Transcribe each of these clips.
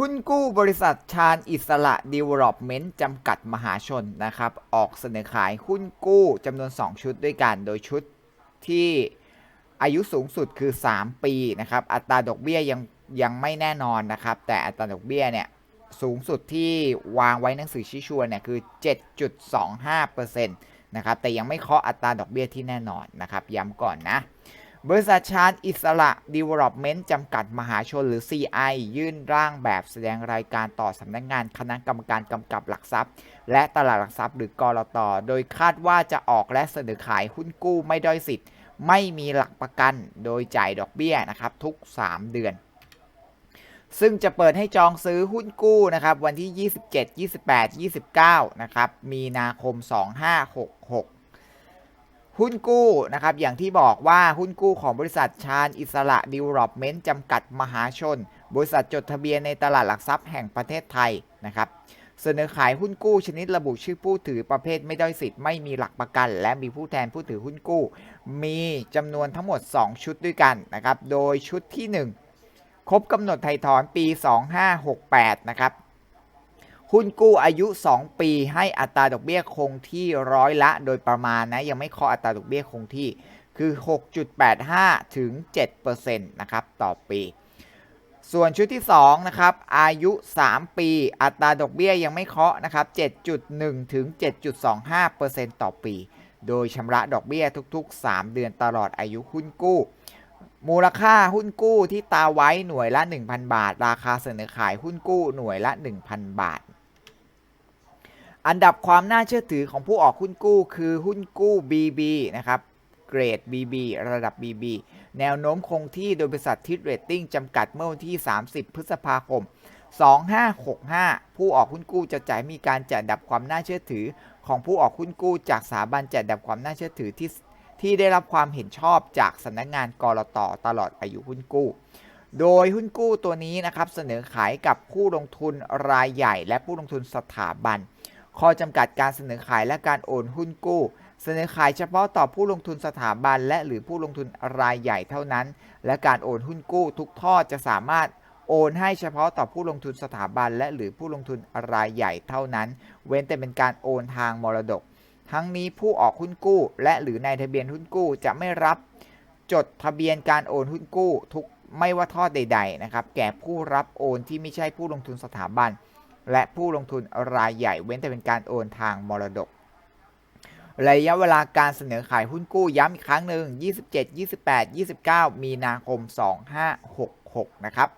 หุ้นกู้บริษัทชาญอิสระ Development จำกัดมหาชนนะครับ ออกเสนอขายหุ้นกู้จำนวน 2 ชุดด้วยกัน โดยชุดที่อายุสูงสุดคือ 3 ปีนะครับ อัตราดอกเบี้ยยังยังไม่แน่นอนนะครับ แต่อัตราดอกเบี้ยเนี่ยสูงสุดที่วางไว้หนังสือชี้ชวนเนี่ยคือ 7.25%นะครับ แต่ยังไม่เคาะอัตราดอกเบี้ยที่แน่นอนนะครับ ย้ำก่อนนะ บริษัทชาญอิสระ Development จำกัดมหาชนหรือ CI ยื่นร่างแบบแสดงรายการต่อสำนักงงานคณะกรรมการกำกับหลักทรัพย์ และตลาดหลักทรัพย์หรือกรตโดยคาดว่าจะออกและเสนอขายหุ้นกู้ไม่ด้อยสิทธิ์ ไม่มีหลักประกันโดยจ่ายดอกเบี้ยนะครับทุก 3 เดือน ซึ่งจะเปิดให้จองซื้อหุ้นกู้นะครับวันที่ 27 28 29 นะครับมีนาคม 2566 หุ้นกู้นะครับอย่างที่บอกว่าหุ้นกู้ของบริษัทชาญอิสระดีวลอปเมนต์จำกัดมหาชน บริษัทจดทะเบียนในตลาดหลักทรัพย์แห่งประเทศไทยนะครับเสนอขายหุ้นกู้ชนิดระบุชื่อผู้ถือประเภทไม่ได้สิทธิ์ไม่มีหลักประกัน และมีผู้แทนผู้ถือหุ้นกู้ มีจำนวนทั้งหมด 2 ชุดด้วยกันนะครับโดยชุดที่ 1 ครบกำหนดไถ่ถอนปี 2568นะครับ หุ้นกู้อายุ 2 ปีให้อัตราดอกเบี้ยคงที่ร้อยละโดยประมาณนะ ยังไม่เคาะอัตราดอกเบี้ยคงที่คือ 6.85 ถึง 7%นะครับต่อปี ส่วนชุดที่2นะครับอายุ 3 ปี อัตราดอกเบี้ยยังไม่เคาะนะครับ 7.1 ถึง 7.25%ต่อปี โดยชำระดอกเบี้ยทุก ๆ 3 เดือนตลอดอายุหุ้นกู้ มูลค่าหุ้นกู้ที่ตาไว้หน่วยละ 1,000 บาท ราคาเสนอขายหุ้นกู้หน่วยละ 1,000 บาท อันดับความน่าเชื่อถือของผู้ออกหุ้นกู้คือหุ้นกู้ BB นะครับ เกรด BB ระดับ BB แนวโน้มคงที่โดยบริษัททิดเรตติ้งจำกัดเมื่อวันที่ 30 พฤษภาคม 2565 ผู้ออกหุ้นกู้จะจ่ายมีการจัดอันดับความน่าเชื่อถือ ของผู้ออกหุ้นกู้จากสถาบันจัดอันดับความน่าเชื่อถือที่ที่ได้รับความเห็นชอบจากสำนักงงานกรตตลอดอายุหุ้นกู้ โดยหุ้นกู้ตัวนี้นะครับเสนอขายกับผู้ลงทุนรายใหญ่ และผู้ลงทุนสถาบัน ข้อจำกัดการเสนอขายและการโอนหุ้นกู้ เสนอขายเฉพาะต่อผู้ลงทุนสถาบัน และหรือผู้ลงทุนรายใหญ่เท่านั้น และการโอนหุ้นกู้ ทุกทอดจะสามารถโอนให้เฉพาะต่อผู้ลงทุนสถาบัน และหรือผู้ลงทุนรายใหญ่เท่านั้น เว้นแต่เป็นการโอนทางมรดก ทั้งนี้ผู้ออกหุ้นกู้ และหรือนายทะเบียนหุ้นกู้จะไม่รับจดทะเบียนการโอนหุ้นกู้ ทุกไม่ว่าทอดใด ๆ นะครับ แก่ผู้รับโอนที่ไม่ใช่ผู้ลงทุนสถาบัน และผู้ลงทุนรายใหญ่เว้นแต่เป็นการโอนทางมรดก ระยะเวลาการเสนอขายหุ้นกู้ย้ำอีกครั้งหนึ่ง 27 28 29 มีนาคม 2566 นะครับ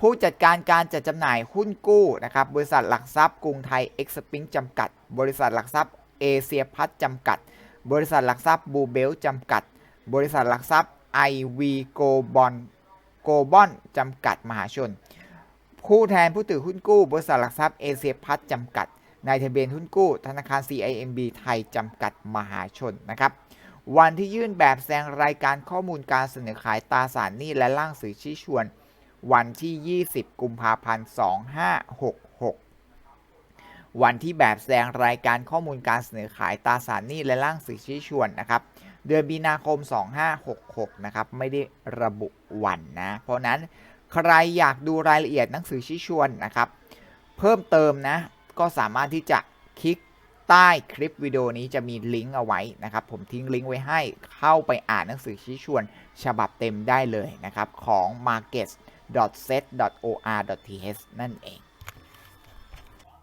ผู้จัดการการจัดจำหน่ายหุ้นกู้นะครับ บริษัทหลักทรัพย์กรุงไทยเอ็กซ์พิงจำกัด บริษัทหลักทรัพย์เอเชียพัฒจำกัด บริษัทหลักทรัพย์บูเบลจำกัด บริษัทหลักทรัพย์ไอวีโกบอลโกบอนจำกัดมหาชน ผู้แทนผู้ถือหุ้นกู้ บริษัทหลักทรัพย์เอเชียพัฒจำกัด นายทะเบียนหุ้นกู้ ธนาคาร CIMB ไทย จำกัดมหาชนนะครับ วันที่ยื่นแบบแสดงรายการข้อมูลการเสนอขายตราสารหนี้และร่างสื่อชี้ชวน วันที่ 20 กุมภาพันธ์ 2566 วันที่แบบแสดงรายการข้อมูลการเสนอขายตราสารหนี้และร่างสื่อชี้ชวนนะครับ เดือนมีนาคม 2566 นะครับ ไม่ได้ระบุวันนะ เพราะนั้น ใครอยากดูรายละเอียดหนังสือชี้ชวนนะครับ เพิ่มเติมนะ ก็สามารถที่จะคลิกใต้คลิปวิดีโอนี้จะมีลิงก์เอาไว้นะครับ ผมทิ้งลิงก์ไว้ให้เข้าไปอ่านหนังสือชี้ชวน ฉบับเต็มได้เลยนะครับ ของ markets.set.or.th นั่นเอง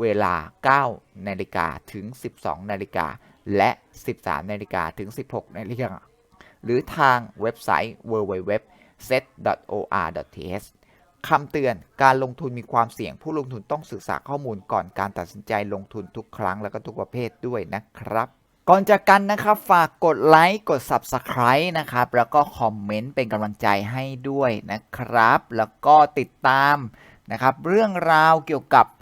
เวลา 9 นาฬิกาถึง 12 นาฬิกา และ 13 นาฬิกาถึง 16 นาฬิกา หรือทางเว็บไซต์ www.set.or.th คำเตือนการลงทุนมีความเสี่ยงผู้ลงทุนต้องศึกษาข้อมูลก่อนการตัดสินใจลงทุนทุกครั้งแล้วก็ทุกประเภทด้วยนะครับ ก่อนจากกันนะครับ ฝากกดไลค์กด Subscribe นะครับ แล้วก็คอมเมนต์เป็นกำลังใจให้ด้วยนะครับ แล้วก็ติดตามนะครับ เรื่องราวเกี่ยวกับ